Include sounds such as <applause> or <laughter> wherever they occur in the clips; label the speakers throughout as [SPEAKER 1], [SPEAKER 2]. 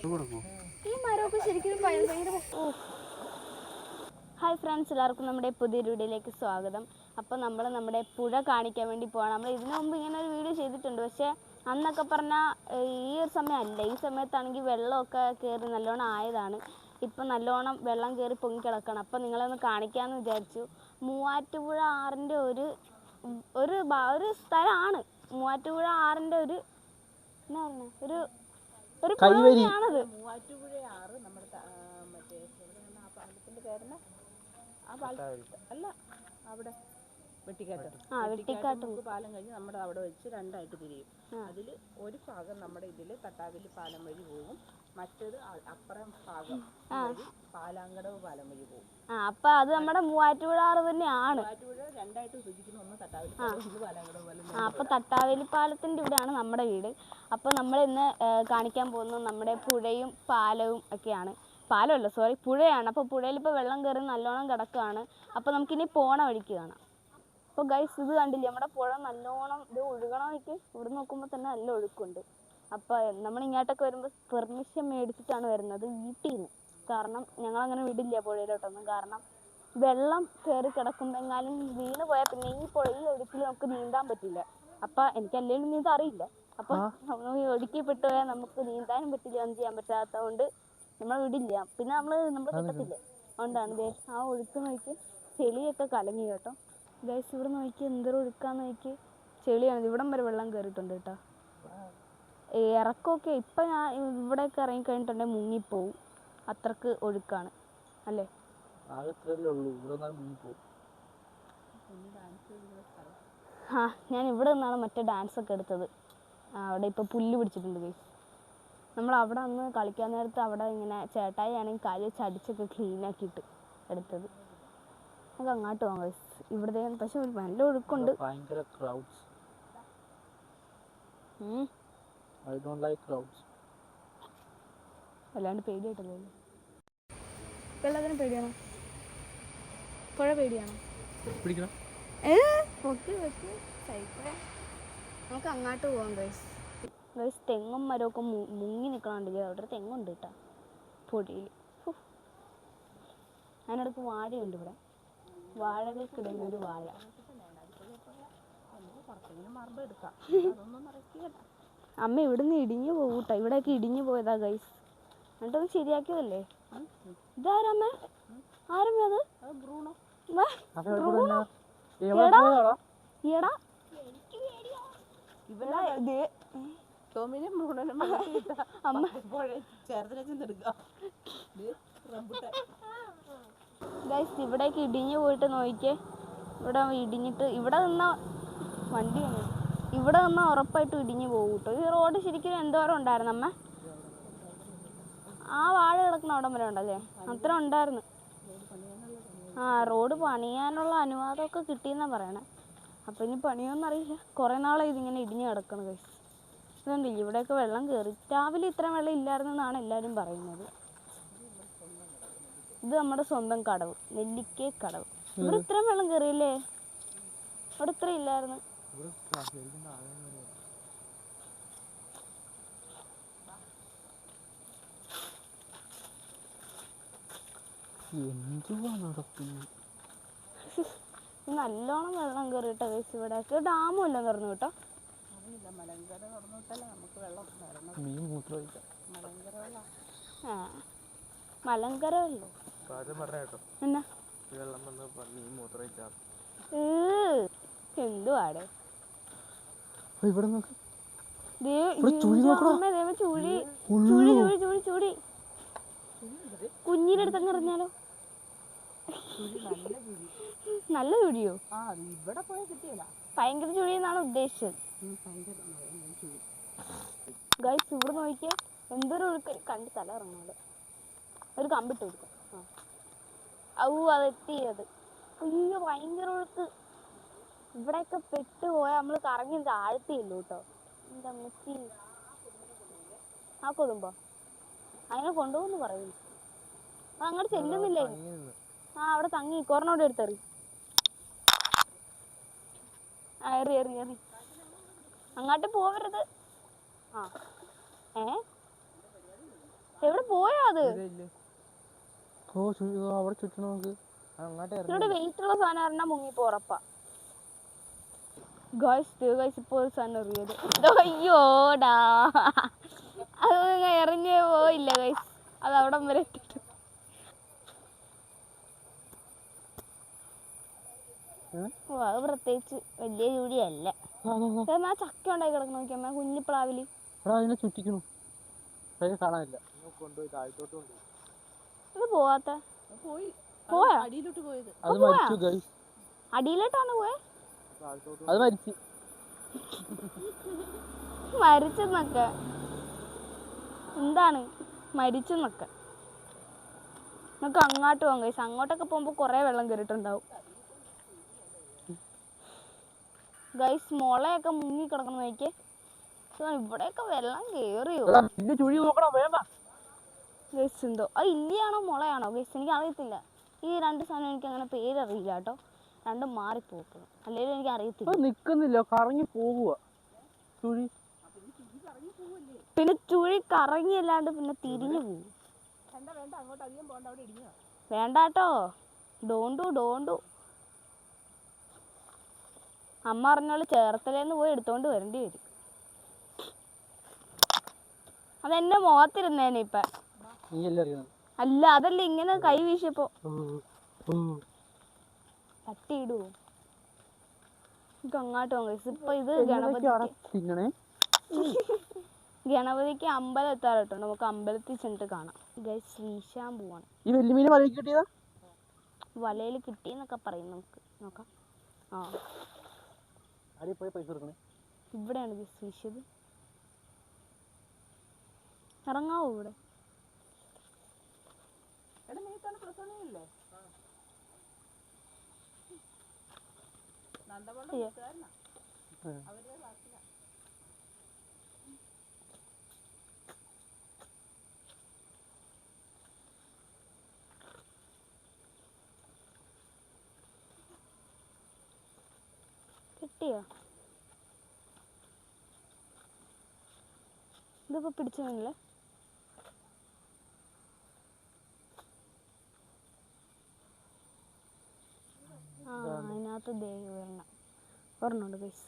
[SPEAKER 1] ശരിക്കും. Hi friends എല്ലാവർക്കും നമ്മുടെ പുതിയ വീഡിയോയിലേക്ക് സ്വാഗതം. അപ്പോൾ നമ്മൾ നമ്മുടെ പുഴ കാണിക്കാൻ വേണ്ടി പോകണം നമ്മൾ ഇതിനു മുമ്പ് ഇങ്ങനെ ഒരു വീഡിയോ ചെയ്തിട്ടുണ്ട്. പക്ഷേ അന്നൊക്കെ പറഞ്ഞാൽ ഈ ഒരു സമയമല്ല. ഈ സമയത്താണെങ്കിൽ വെള്ളമൊക്കെ കയറി നല്ലോണം ആയതാണ്. ഇപ്പം നല്ലോണം വെള്ളം കയറി പൊങ്ങി കിടക്കണം. അപ്പം നിങ്ങളൊന്ന് കാണിക്കാമെന്ന് വിചാരിച്ചു. മൂവാറ്റുപുഴ ആറിന്റെ ഒരു ഒരു ഒരു സ്ഥലമാണ്. മൂവാറ്റുപുഴ ആറിന്റെ ഒരു എന്നാ പറഞ്ഞത് ഒരു ഒരു
[SPEAKER 2] കൈവരി.
[SPEAKER 3] അല്ല അവിടെ വെട്ടിക്കാട്ട്.
[SPEAKER 1] ആ വെട്ടിക്കാട്ട്
[SPEAKER 3] പാലം കഴിഞ്ഞ് നമ്മുടെ അവിടെ വെച്ച് രണ്ടായിട്ട് തിരിയും. അതിൽ ഒരു ഭാഗം നമ്മുടെ ഇതിൽ തട്ടാവിൽ പാലം വഴി പോകും. മറ്റേത് അപ്പുറം ഭാഗം പാലാങ്കടവ് പാലം വഴി പോകും.
[SPEAKER 1] ആ അപ്പം അത് നമ്മുടെ മൂവാറ്റുപുഴ ആറ് തന്നെയാണ്.
[SPEAKER 3] മൂവാറ്റുപുഴ രണ്ടായിട്ട് വിഭജിക്കുന്ന ഒന്ന് തട്ടാവിൽ ഒന്ന് പാലം
[SPEAKER 1] ആ അപ്പോൾ തട്ടാവേലി പാലത്തിന്റെ ഇവിടെയാണ് നമ്മുടെ വീട്. അപ്പോൾ നമ്മൾ ഇന്ന് കാണിക്കാൻ പോകുന്നത് നമ്മുടെ പുഴയും പാലവും ഒക്കെയാണ്. പാലമല്ല സോറി പുഴയാണ്. അപ്പോൾ പുഴയിൽ ഇപ്പോൾ വെള്ളം കയറി നല്ലോണം കിടക്കുകയാണ് അപ്പോൾ നമുക്കിനി പോണ വഴിക്ക് കാണാം. അപ്പോൾ ഗൈസ് ഇത് കണ്ടില്ലേ? നമ്മുടെ പുഴ നല്ലോണം ഇത് ഒഴുകണമെങ്കിൽ ഇവിടെ നോക്കുമ്പോൾ തന്നെ നല്ല ഒഴുക്കുണ്ട്. അപ്പോൾ നമ്മൾ ഇങ്ങോട്ടൊക്കെ വരുമ്പോൾ പെർമിഷൻ മേടിച്ചിട്ടാണ് വരുന്നത് വീട്ടിൽ നിന്ന് കാരണം ഞങ്ങൾ അങ്ങനെ വിടില്ല പുഴയിലോട്ടൊന്നും. കാരണം വെള്ളം കയറി കിടക്കും എങ്ങാനും വീണ് പോയാൽ പിന്നെ ഈ പുഴ ഈ ഒഴുക്കിൽ നമുക്ക് നീന്താൻ പറ്റില്ല. അപ്പൊ എനിക്ക് അല്ലെങ്കിലും നീന്താൻ അറിയില്ല. അപ്പൊ നമ്മൾ ഈ ഒഴുക്കി പെട്ട് പോയാൽ നമുക്ക് നീന്താനും പറ്റില്ല ഒന്നും ചെയ്യാൻ പറ്റാത്തതുകൊണ്ട് നമ്മൾ വിടില്ല. പിന്നെ നമ്മൾ നമ്മൾ കിട്ടത്തില്ല? അതുകൊണ്ടാണ് ദേ ആ ഒഴുക്ക് നോക്കി ചെളിയൊക്കെ കലങ്ങി കേട്ടോ. ദേശം ഇവിടെ നോക്കി എന്തൊരു ഒഴുക്കാന്ന് നോക്കി. ചെളിയാണ്. ഇവിടം വരെ വെള്ളം കയറിയിട്ടുണ്ട് കേട്ടോ. ഇറക്കമൊക്കെ ഇപ്പം ഞാൻ ഇവിടെയൊക്കെ ഇറങ്ങി കഴിഞ്ഞിട്ടുണ്ടെങ്കിൽ മുങ്ങിപ്പോവും. അത്രയ്ക്ക് ഒഴുക്കാണ്. അല്ലേ?
[SPEAKER 2] ആകെ ഇത്രയല്ലേ ഉള്ളൂ ഇവിടെ നിന്നാൽ മുങ്ങിപ്പോവും
[SPEAKER 1] ആ ഞാൻ ഇവിടെ നിന്നാണ് മറ്റേ ഡാൻസ് ഒക്കെ എടുത്തത്. അവിടെ ഇപ്പോൾ പുല്ല് പിടിച്ചിട്ടുണ്ട് ഗൈസ് നമ്മൾ അവിടെ അന്ന് കളിക്കാൻ നേരത്ത് അവിടെ ഇങ്ങനെ ചേട്ടായി ആണെങ്കിൽ കാൽ ക്ലീൻ ആക്കിയിട്ട് എടുത്തത്. നമുക്ക് അങ്ങോട്ട് പോകാം ഗൈസ് ഇവിടുത്തെ പക്ഷെ ഒരു നല്ല ഒഴുക്കുണ്ട്.
[SPEAKER 2] ഭയങ്കര crowds. I don't like crowds
[SPEAKER 1] വല്ലാണ്ട് പേടിയായിട്ടല്ലേ വെള്ളത്തിന് പേടിയാണോ? പുഴ പേടിയാണോ?
[SPEAKER 2] പിടിക്കണം.
[SPEAKER 1] ഏ പൊക്കി നമുക്ക് അങ്ങോട്ട് പോവാം ഗൈസ് ഗൈസ് തെങ്ങും മരമൊക്കെ മുങ്ങി നിൽക്കണുണ്ടല്ലേ അവിടെ ഒരു തെങ്ങുണ്ട് കേട്ടോ പൊടിയിൽ. അതിനടുത്ത് വാഴയുണ്ട് ഇവിടെ. വാഴകൾക്കിടയിൽ ഒരു വാഴ. അമ്മ ഇവിടുന്ന് ഇടിഞ്ഞു പോകൂട്ട കേട്ടോ ഇവിടെയൊക്കെ ഇടിഞ്ഞു പോയതാ ഗൈസ് എന്നിട്ടൊന്ന് ശരിയാക്കിയതല്ലേ? ഇതാരമ്മ ആരമ്മ അത്?
[SPEAKER 3] ബ്രൂണോ ടോമിനും
[SPEAKER 1] അമ്മ. ഗൈസ് ഇവിടേക്ക് ഇടിഞ്ഞു പോയിട്ട് നോക്കിയേ ഇവിടെ ഇടിഞ്ഞിട്ട് ഇവിടെ നിന്ന വണ്ടി. ഇവിടെ നിന്ന ഉറപ്പായിട്ടും ഇടിഞ്ഞു പോകും കേട്ടോ. ഈ റോഡ് ശരിക്കും എന്തോരം ഉണ്ടായിരുന്നു അമ്മ? ആ വാഴ കിടക്കുന്ന അവിടം വരെ ഉണ്ടല്ലേ? അത്ര ഉണ്ടായിരുന്നു. ആ റോഡ് പണിയാനുള്ള അനുവാദമൊക്കെ കിട്ടിയെന്നാണ് പറയണേ. അപ്പം ഇനി പണിയോന്ന് അറിയില്ല. കുറേ നാളായി ഇതിങ്ങനെ ഇടിഞ്ഞു കിടക്കണം ഗൈസ് ഇതുകൊണ്ടില്ല ഇവിടെയൊക്കെ വെള്ളം കയറി രാവിലെ ഇത്ര വെള്ളം ഇല്ലായിരുന്നെന്നാണ് എല്ലാവരും പറയുന്നത്. ഇത് നമ്മുടെ സ്വന്തം കടവ് നെല്ലിക്കേ കടവ്. ഇവിടെ ഇത്രയും വെള്ളം കയറിയില്ലേ ഇവിടെ ഇത്ര ഇല്ലായിരുന്നു.
[SPEAKER 2] എന്തുവാ നടക്കുന്നത്
[SPEAKER 1] നല്ലോണം വെള്ളം കയറിയിട്ടോ കേസ് ഇവിടെ. ഡാമും എല്ലാം തുറന്നു കേട്ടോ
[SPEAKER 2] മീൻ മൂത്രമൊഴിക്കാം.
[SPEAKER 1] ആ. മലങ്കര വെള്ളോ?
[SPEAKER 2] കാര്യം പറഞ്ഞ കേട്ടോ.
[SPEAKER 1] എന്നാ?
[SPEAKER 2] വെള്ളം വന്ന് മീൻ മൂത്രമൊഴിച്ചാ
[SPEAKER 1] ഏ, എന്തുവാടെ
[SPEAKER 2] ഇവിടെ നോക്ക്.
[SPEAKER 1] ദേ,
[SPEAKER 2] ഇവിടെ ചുഴി
[SPEAKER 1] ഈയ്യോ,
[SPEAKER 2] നോക്കടാ.
[SPEAKER 1] അമ്മേ, ദേ ചുഴി.
[SPEAKER 2] ഉള്ളൂ.
[SPEAKER 1] ചുഴി ചുഴി ചുഴി ചുഴി. കുഞ്ഞിന്റെ അടുത്ത് അങ്ങ് എറിഞ്ഞാലോ? നല്ല ചുഴിയോ
[SPEAKER 3] ഇവിടെ പോയാൽ കിട്ടിയല്ല
[SPEAKER 1] ഭയങ്കര ചുഴി എന്നാണ് ഉദ്ദേശിച്ചത്. ഗൈസ് ഇവിടെ നോക്കിയാൽ എന്തൊരു ഒഴുക്കൽ കണ്ട് തല ഇറങ്ങാതെ ഒരു കമ്പിട്ട് കൊടുക്കും. ഔ അത് എത്തിയത്. അയ്യോ ഭയങ്കര ഒഴുക്ക് ഇവിടെയൊക്കെ പെട്ട് പോയാൽ നമ്മൾ കറങ്ങി താഴ്ത്തിയില്ല കേട്ടോ. എന്താ മുത്തി ആ കൊതുമ്പോ? അങ്ങനെ കൊണ്ടുപോകുന്നു പറയുന്നു. അത് അങ്ങോട്ട് ചെല്ലുന്നില്ലേ? ആ അവിടെ തങ്ങി. കൊറോണോടെ എടുത്തെറി ആ എറി എറി എറി. അങ്ങോട്ട് പോവരുത്. ആ. ഏ? അത്
[SPEAKER 2] പോയോ അത്? അവിടെ ചുറ്റണം നമുക്ക്.
[SPEAKER 1] ഇവിടെ വെയിറ്റ് ഉള്ള സാധനം പറഞ്ഞാൽ മുങ്ങിപ്പോ ഉറപ്പാ. ഗോയ്സ് ഗോയ്സ് ഇപ്പോൾ ഒരു സാധനം എറിയത്. അയ്യോടാ അത് എറിഞ്ഞേ പോയില്ല ഗൈസ് അത് അവിടം വരെ എത്തിട്ടു
[SPEAKER 2] ഏ?
[SPEAKER 1] ഓ അത് പ്രത്യേകിച്ച് വലിയ ജോലിയല്ല.
[SPEAKER 2] ആ
[SPEAKER 1] ചക്ക ഉണ്ടായി കിടക്കണം നോക്കിയമ്മ കുഞ്ഞിപ്ലാവിൽ.
[SPEAKER 2] എടാ അതിനെ ചുറ്റിക്കണു. കാണാനില്ല. കൊണ്ടുപോയി താഴത്തോട്ട് കൊണ്ടുപോയി.
[SPEAKER 1] ഇത് പോവാത്ത?
[SPEAKER 3] അത് പോയി.
[SPEAKER 1] പോയാ
[SPEAKER 3] അടിയിലോട്ട് പോയത്.
[SPEAKER 2] അത് മരിച്ചു ഗൈസ്
[SPEAKER 1] അടിയിലോട്ടാണ് പോയെ?
[SPEAKER 2] അത് മരിച്ചു.
[SPEAKER 1] മരിച്ചെന്നൊക്കെ. എന്താണ്? മരിച്ചെന്നൊക്കെ. നമുക്ക് അങ്ങോട്ട് പോകാം കഴിച്ചു അങ്ങോട്ടൊക്കെ പോകുമ്പോൾ കുറേ വെള്ളം കയറിയിട്ടുണ്ടാവും ഗൈസ് മുളയൊക്കെ മുങ്ങി കിടക്കണം നോക്കിയേ സോ ഇവിടെയൊക്കെ വെള്ളം കയറിയോ
[SPEAKER 2] എടാ ചുഴി നോക്കണം വേണ്ട.
[SPEAKER 1] ഗൈസ് എന്തോ? അത് ഇല്ലിയാണോ മുളയാണോ? ഗൈസ് എനിക്ക് അറിയത്തില്ല ഈ രണ്ട് സാധനം എനിക്ക് അങ്ങനെ പേരറിയില്ല കേട്ടോ. രണ്ടും മാറിപ്പോക്കണം അല്ലെങ്കിൽ എനിക്ക് അറിയത്തില്ല
[SPEAKER 2] നിൽക്കുന്നില്ല കറങ്ങി പോകുക ചുഴി.
[SPEAKER 1] പിന്നെ ചുഴി കറങ്ങിയല്ലാണ്ട് പിന്നെ തിരിഞ്ഞു പോകും
[SPEAKER 3] വേണ്ട
[SPEAKER 1] വേണ്ടാട്ടോ ഡോണ്ടു ഡോണ്ടു അമ്മ പറഞ്ഞോൾ ചേർത്തലേന്ന് പോയി എടുത്തോണ്ട് വരേണ്ടി വരും. അതെന്റെ മുഖത്തിരുന്നേനെ ഇപ്പൊ.
[SPEAKER 2] അല്ലേ
[SPEAKER 1] അതല്ല ഇങ്ങനെ കൈ വീശിയപ്പോ. തട്ടിയിടുവോ അങ്ങോട്ട് guys. ഇപ്പൊ ഇത് ഗണപതി ഗണപതിക്ക് അമ്പലം എത്താറട്ടോ നമുക്ക് അമ്പലത്തിൽ ചെന്നിട്ട് കാണാം. ശ്രീശാൻ പോവാണ്.
[SPEAKER 2] ഈ വെല്ലുമീനെ വലയിൽ കിട്ടിയതാ?
[SPEAKER 1] വലയിൽ കിട്ടിയെന്നൊക്കെ പറയും നമുക്ക്. നോക്കാം. ആ.
[SPEAKER 2] ആരെയും പോയി പൈസ കൊടുക്കണേ?
[SPEAKER 1] ഇവിടെയാണ് ഗൈസ് വീശിയത് ഇറങ്ങാവോ ഇവിടെ?
[SPEAKER 3] നന്ദവള്ളം. അവരുടെ
[SPEAKER 1] കിട്ടിയോ ഇതിപ്പോ പിടിച്ചതല്ലേ ആ അതിനകത്ത് ദേ വരണം ഒരെണ്ണമുണ്ട്
[SPEAKER 2] പൈസ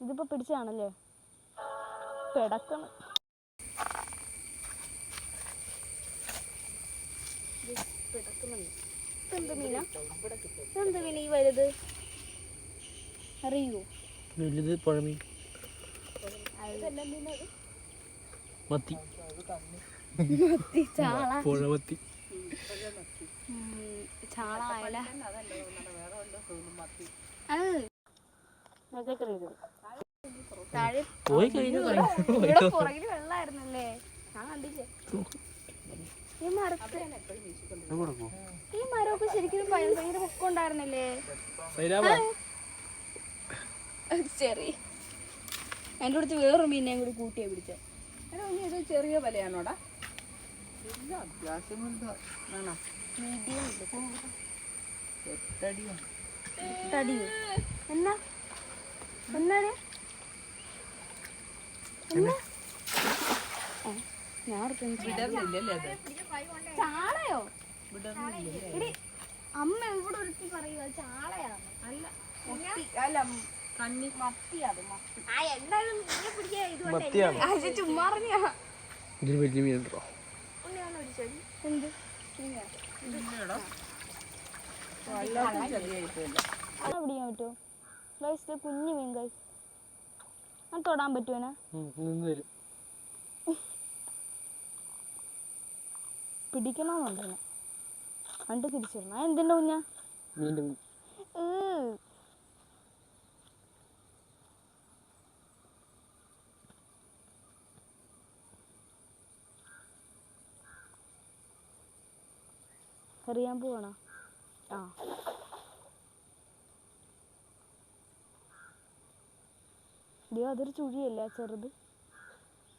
[SPEAKER 1] ഇതിപ്പോ പിടിച്ചതാണല്ലേ പിടക്കണം എന്ത് മീനാ? എന്ത് മീന ഈ വലുത്? അറിയോ
[SPEAKER 2] വലുത് പുഴമീൻ. മത്തി.
[SPEAKER 1] ചാള. <laughs>
[SPEAKER 2] പുഴമത്തി
[SPEAKER 1] ചാള അയല
[SPEAKER 3] മത്തി
[SPEAKER 1] താഴെ
[SPEAKER 2] പോയി കഴിഞ്ഞു.
[SPEAKER 1] ഇവിടെ പുറകിൽ വെള്ളായിരുന്നല്ലേ? ഞാൻ കണ്ടില്ല? ഈ മരത്ത് ഈ മരമൊക്കെ ശരിക്കും ഭയ- ഭയങ്കര പൊക്കുണ്ടായിരുന്നില്ലേ ശരി എന്റെ അടുത്ത് വേറൊരു മീനെയും കൂടി കൂട്ടിയാ പിടിച്ച.
[SPEAKER 3] ഇത് ചെറിയ വലയാണോടാ?
[SPEAKER 1] എന്നാ? എന്നാ? ഏ, ഞാൻ ചാളയോ? അമ്മ ഇവിടെ ഒരുത്തി പറയുക ചാളയാണ്
[SPEAKER 3] അല്ല അല്ല കണ്ണി മത്തി അത് മത്തി.
[SPEAKER 1] ആ എന്തായാലും ഇതുകൊണ്ട്
[SPEAKER 2] വലിയ മീനുണ്ടോ?
[SPEAKER 1] എന്ത്? പിടിക്കാൻ പറ്റുമോ? കുഞ്ഞു മീൻ കൈ അത് തൊടാൻ പറ്റുമോനെ
[SPEAKER 2] നിന്ന് തരും
[SPEAKER 1] പിടിക്കണമെന്നുണ്ട് ഇതിനെ കണ്ട് തിരിച്ചിടണം ആ, എന്തിന്റെ കുഞ്ഞാ? മീന്റെ എറിയാൻ പോവാണോ? ആ. ഡിയോ അതൊരു ചുഴിയല്ല ചെറുത്?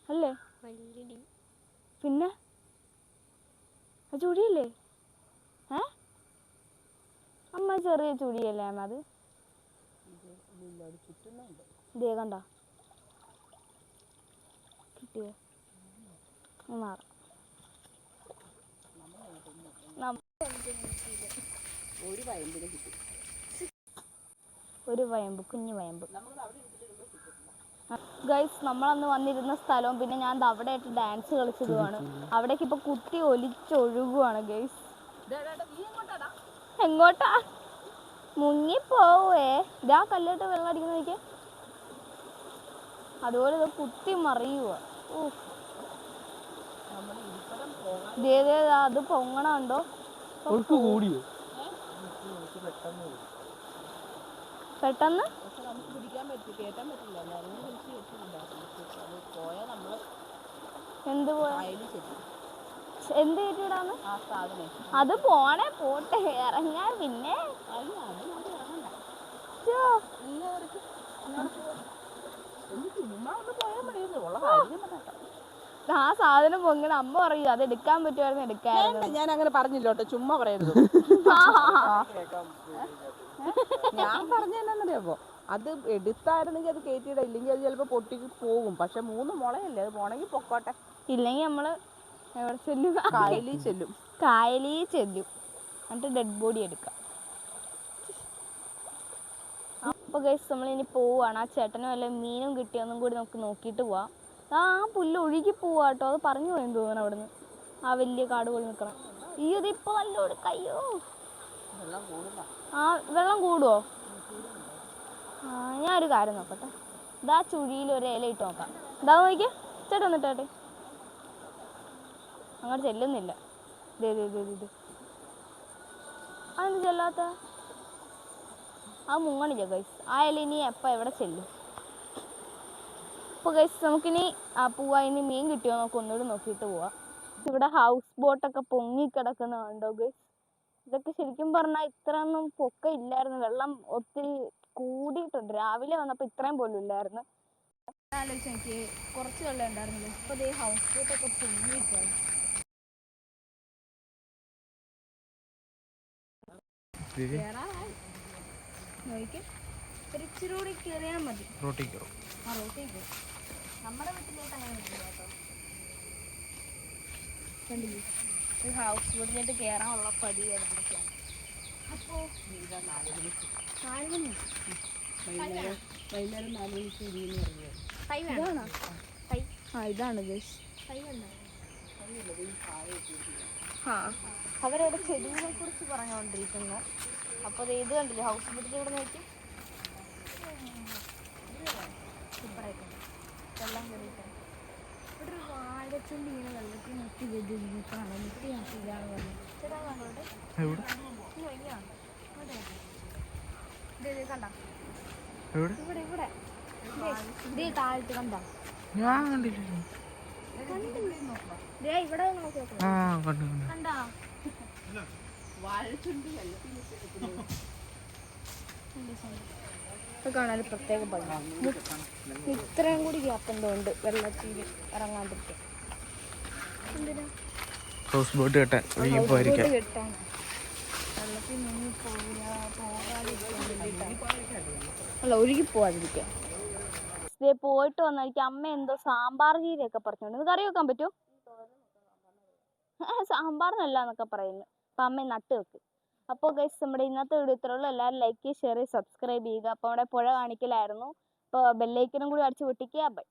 [SPEAKER 1] അല്ലേ? പിന്നെ? ചുഴിയല്ലേ ഏ? അമ്മ ചെറിയ ചുഴിയല്ലേ അമ്മ അത് ഇതേ കണ്ട? കിട്ടിയോ? മാറും.
[SPEAKER 3] ഒരു
[SPEAKER 1] വയമ്പ് കുഞ്ഞു വയമ്പ് ഗൈസ് നമ്മളന്ന് വന്നിരുന്ന സ്ഥലവും പിന്നെ ഞാൻ അവിടെ ആയിട്ട് ഡാൻസ് കളിച്ചതുമാണ്. അവിടേക്ക് ഇപ്പൊ കുത്തി ഒലിച്ചൊഴുകുവാണ് ഗൈസ് എങ്ങോട്ടാ? മുങ്ങിപ്പോവേ. ഇതാ കല്ലിട്ട് വെള്ളം അടിക്കുന്ന നോക്കിയേ അതുപോലെ ഇത് കുത്തി മറിയുക അത് പൊങ്ങണുണ്ടോ
[SPEAKER 2] കൂടിയോ?
[SPEAKER 1] പെട്ടെന്ന്
[SPEAKER 3] നമ്മൾ
[SPEAKER 1] എന്ത് പോയാ? എന്ത് കയറ്റിവിടാന്ന് അത് പോണേ പോട്ടെ ഇറങ്ങാൻ പിന്നെ.
[SPEAKER 3] ചുമ്മാ ഒന്ന് പോയാൽ ഉള്ള കാര്യം
[SPEAKER 1] ആ സാധനം പൊങ്ങണ അമ്മ പറയൂ അത് എടുക്കാൻ പറ്റുമായിരുന്നു എടുക്കായിരുന്നു.
[SPEAKER 3] ഞാൻ അങ്ങനെ പറഞ്ഞില്ല കേട്ടോ ചുമ്മാ പറയുന്നു ഞാൻ പറഞ്ഞതെന്നറിയാമോ അത് എടുത്തായിരുന്നെങ്കിൽ അത് കയറ്റിയിട ഇല്ലെങ്കിൽ അത് ചിലപ്പോൾ പൊട്ടി പോകും. പക്ഷെ മൂന്ന് മുളയല്ലേ അത് പോണെങ്കിൽ പൊക്കോട്ടെ.
[SPEAKER 1] ഇല്ലെങ്കിൽ നമ്മൾ എവിടെ ചെല്ലും?
[SPEAKER 3] കായലി ചെല്ലും.
[SPEAKER 1] കായലി ചെല്ലും. എന്നിട്ട് ഡെഡ് ബോഡി എടുക്കാം. അപ്പോൾ ഗൈസ് നമ്മൾ ഇനി പോവാണ്. ആ ചേട്ടനും വല്ല മീനും കിട്ടിയൊന്നും കൂടി നമുക്ക് നോക്കിയിട്ട് പോവാം. ആ പുല്ല് ഒഴുകി പോവാ കേട്ടോ. അത് പറഞ്ഞു പോയെന്ന് തോന്നുന്നു അവിടുന്ന്. ആ വലിയ കാട് പോലെ നിൽക്കണം. ഈ ഇതിപ്പോൾ നല്ല
[SPEAKER 3] കയ്യോ
[SPEAKER 1] ആ വെള്ളം കൂടുവോ? ആ ഒരു കാര്യം നോക്കട്ടെ. ഇതാ ചുഴിയിൽ ഒരു ഇല ഇട്ട് നോക്കാം. ഇതാ നോക്കിയേ. ചേട്ടൻ വന്നിട്ടേ അങ്ങോട്ട്? ചെല്ലുന്നില്ല. അതെന്ത് ചെല്ലാത്ത? ആ മുങ്ങണില്ല ഗൈസ് ആ ഇല ഇനി എപ്പോൾ എവിടെ ചെല്ലും? അപ്പോൾ ഗൈസ് നമുക്കിനി ആ പോവാ ഇനി മീൻ കിട്ടിയോ നമുക്ക് ഒന്നുകൂടി നോക്കിയിട്ട് പോവാം. ഇവിടെ ഹൗസ് ബോട്ടൊക്കെ പൊങ്ങിക്കിടക്കുന്ന കണ്ടോ ഗൈസ് ഇതൊക്കെ ശരിക്കും പറഞ്ഞാൽ ഇത്രയൊന്നും പൊക്ക ഇല്ലായിരുന്നു. വെള്ളം ഒത്തിരി കൂടിയിട്ടുണ്ട്. രാവിലെ വന്നപ്പോൾ ഇത്രയും പോലും ഇല്ലായിരുന്നു. ആലോചിച്ച് എനിക്ക് കുറച്ച് വെള്ളം ഉണ്ടായിരുന്നില്ല ഇപ്പോൾ ദേ ഹൗസ് ബോട്ടൊക്കെ പൊങ്ങിയിട്ടാണ് നോക്കിക്കേ. ഒരു ഇച്ചിരി കൂടി കയറിയാൽ മതി.
[SPEAKER 2] റോട്ടിക്കോ
[SPEAKER 1] ആ റോട്ടിലേക്ക് നമ്മുടെ വീട്ടിലേക്ക് അങ്ങനെ കേട്ടോ. കണ്ടില്ലേ? ഒരു ഹൗസ് ബോട്ടിലേക്ക് കയറാനുള്ള പടി ഏതാണ്ടൊക്കെയാണ് അപ്പോൾ നാല് മണി
[SPEAKER 3] വൈകുന്നേരം വൈകുന്നേരം നാല് മണിക്ക് ഇരിയെന്ന് പറയുന്നത്
[SPEAKER 1] തൈ ഇതാണോ? തൈ ആ ഇതാണ് ഗൈസ് തൈ ആ. അവരവിടെ ചെടികളെ കുറിച്ച് പറഞ്ഞുകൊണ്ടിരിക്കുന്നു അപ്പോൾ ദേ ഇത് കണ്ടില്ലേ? ഹൗസ് ബോട്ടിൽ ഇവിടെ നോക്കി വെള്ളം കയറിയിട്ട് ഇവിടെ ഒരു വാഴച്ചുണ്ട് ഇങ്ങനെ വെള്ളത്തിൽ മുട്ടി വെതിരിഞ്ഞ് കാണാൻ മുട്ടി ഇതാണ് പറഞ്ഞത് ചേട്ടാ
[SPEAKER 2] അങ്ങോട്ട്
[SPEAKER 1] ഇങ്ങ് വയ്യ. ഇവിടെ. ദേ, ദേ, കണ്ടോ? ഇവിടെ ഇവിടെ. ദേ, ദേ താഴത്ത് കണ്ടോ?
[SPEAKER 2] ഞാൻ കണ്ടില്ലല്ലോ
[SPEAKER 1] ദേ ഇവിടെ
[SPEAKER 2] കണ്ടു കണ്ടു.
[SPEAKER 1] കണ്ടോ?
[SPEAKER 3] വാഴച്ചുണ്ട് വെള്ളത്തിൽ നിൽക്കി നിൽക്കുന്നത്
[SPEAKER 1] ഇത് കാണാൻ പ്രത്യേക ഭംഗി. ഇത്രയും കൂടി ഗ്യാപ്പ് എന്തുകൊണ്ട് വെള്ളത്തിൽ ഇറങ്ങാൻ പറ്റും
[SPEAKER 2] ഹൗസ് ബോട്ട് കെട്ടാൻ പോയിരിക്കാം.
[SPEAKER 1] വെള്ളത്തിൽ മുങ്ങി പോവില്ല. അല്ല ഒഴുകി പോവാതിരിക്കാം ഇതേ പോയിട്ട് വന്നായിരിക്കും. അമ്മ എന്തോ സാമ്പാർ ചീരയൊക്കെ പറഞ്ഞോണ്ട് കറി വെക്കാൻ പറ്റുമോ? സാമ്പാറിനല്ല എന്നൊക്കെ പറയുന്നു. അപ്പം അമ്മ നട്ട് വെക്ക്. അപ്പോൾ ഗൈസ് നമ്മുടെ ഇന്നത്തെ വീഡിയോ ഇത്രേ ഉള്ളൂ. എല്ലാവരും ലൈക്ക് ഷെയർ സബ്സ്ക്രൈബ് ചെയ്യുക. അപ്പോൾ അവിടെ പുഴ കാണിക്കലായിരുന്നു. അപ്പോൾ ബെല്ലൈക്കനും കൂടി അടിച്ച് പൊട്ടിക്കുക. ബൈ